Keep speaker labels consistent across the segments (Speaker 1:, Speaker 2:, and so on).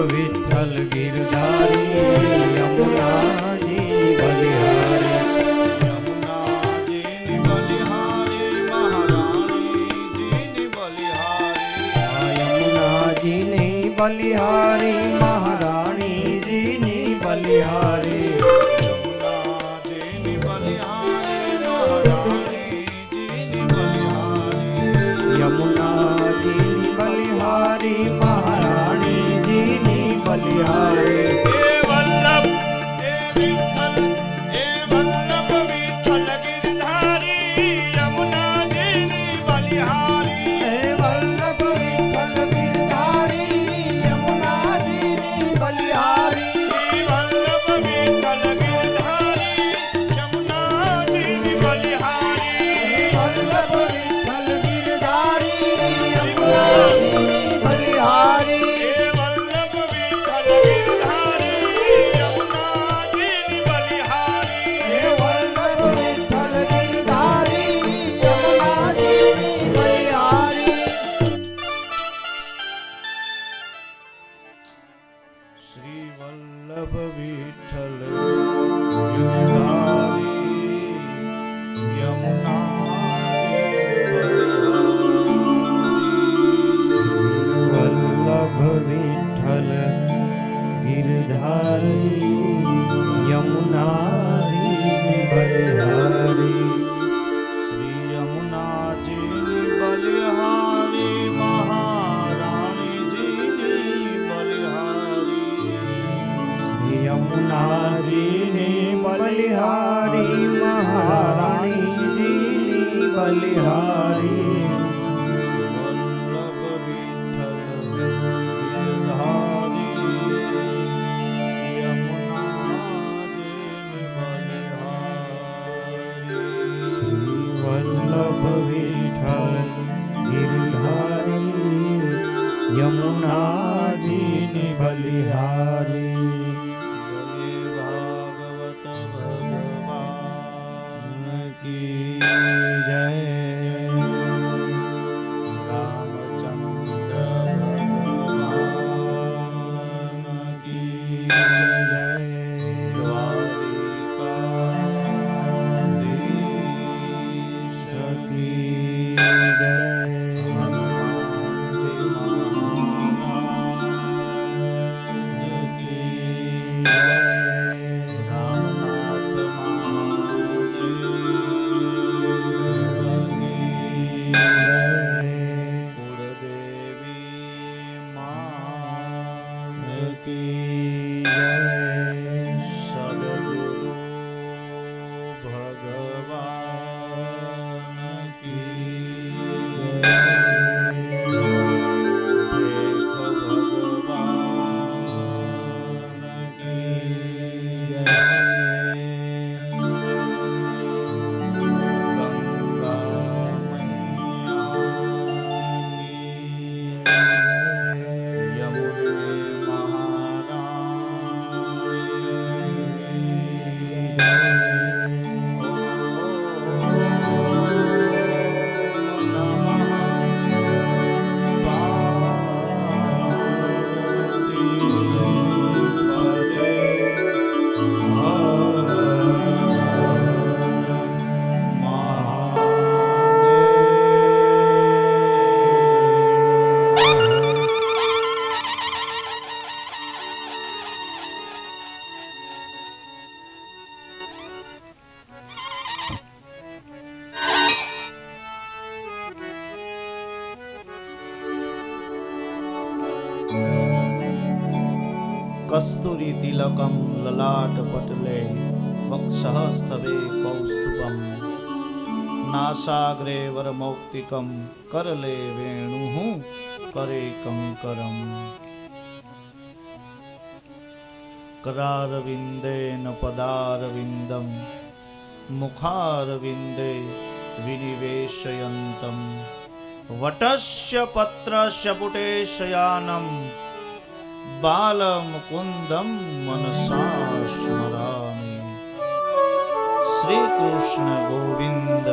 Speaker 1: વિઠ્ઠલ
Speaker 2: યમુનાજીની
Speaker 1: યમુનાજીની બલિહારી મહારાણીજીની બલિહારી
Speaker 2: વલ્લભ વિઠ્ઠલ ગિરધારી યમુનાજીની બલિહારી ભગવાન कस्तूरितिलकं ललाटपटले वक्षः नासाग्रे वरमौक्तिकं करले वेणुः करे कङ्करम् करारविन्देन पदारविन्दं मुखारविन्दे विनिवेशयन्तं वटस्य पत्रस्य पुटेशयानम् બાલમુકુંદમ મનસા સ્મરામિ શ્રી કૃષ્ણ ગોવિંદ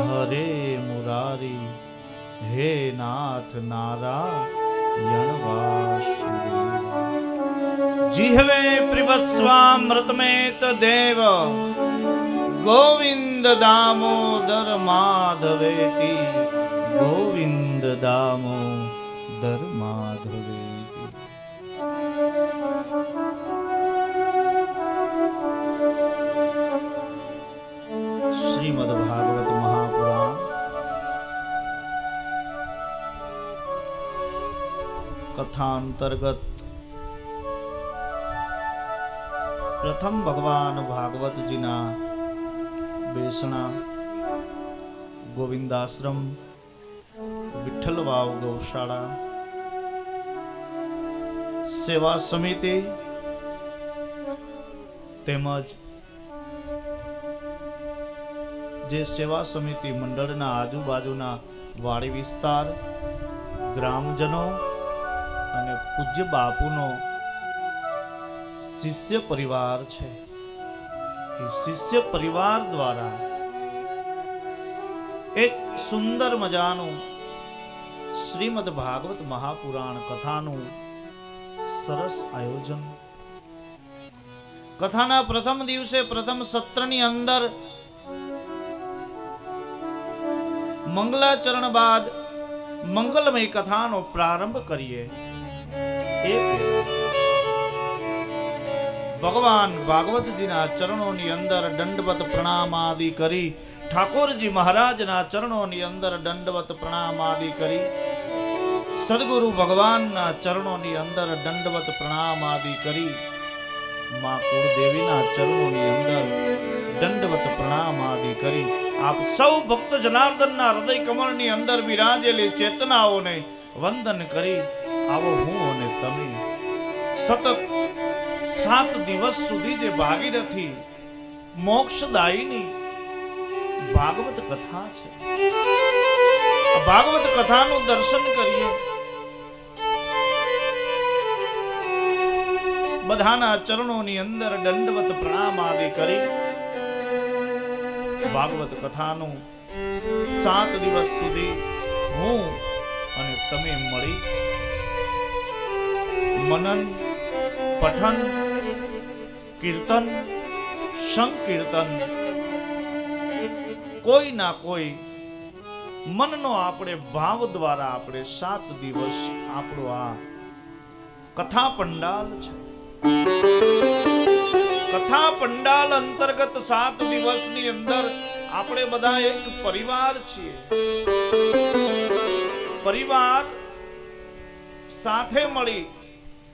Speaker 2: હરે મુરારી હે નાથ નારાયણ જીહવે પ્રિવસ્વામૃતમેત દેવ ગોવિંદ દામોદર માધવેતી ગોવિંદ દામોદર માધવે શ્રીમદ ભાગવત મહાપુરાણ કથા અંતર્ગત પ્રથમ ભગવાન ભાગવતજીના બેસણા ગોવિંદાશ્રમ વિઠ્ઠલ વાવ ગૌશાળા સેવા સમિતિ તેમજ જે સેવા સમિતિ મંડળના આજુબાજુના વાડી વિસ્તાર, ગ્રામજનો અને પૂજ્ય બાપુનો શિષ્ય પરિવાર છે. શિષ્ય પરિવાર દ્વારા એક સુંદર મજાનું શ્રીમદ ભાગવત મહાપુરાણ કથાનું સરસ આયોજન. કથાના પ્રથમ દિવસે પ્રથમ સત્રની અંદર મંગલાચરણ બાદ મંગલમય કથાનો પ્રારંભ કરીએ. ભગવાન ભાગવતજીના ચરણોની અંદર દંડવત પ્રણામ આદિ કરી, ઠાકોરજી મહારાજના ચરણોની અંદર દંડવત પ્રણામ આદિ કરી સદગુરુ ભગવાનના ચરણોની અંદર દંડવત પ્રણામ આદિ કરી. મા કુળદેવીના ચરણોની અંદર દંડવત પ્રણામ આદિ કરી. આપ સૌ ભક્ત જનાર્દનના હૃદય કમળની અંદર વિરાજેલી ચેતનાઓને વંદન કરી. આવો હું અને તમે સતત સાત દિવસ સુધી જે ભાગીરથી મોક્ષદાયીની ભાગવત કથા છે. ભાગવત કથાનું દર્શન કરીએ. બધાના ચરણોની અંદર દંડવત પ્રણામ આદિ કરી ભાગવત કથાનું સાત દિવસ સુધી હું અને તમે મળી. મનન, પઠન, કીર્તન, સંકીર્તન. કોઈ ના કોઈ મનનો આપણે ભાવ દ્વારા આપણે સાત દિવસ આપણો આ કથા પંડાલ છે. કથા પંડાલ અંતર્ગત સાત દિવસની અંદર આપણે બધા એક પરિવાર છીએ. પરિવાર સાથે મળી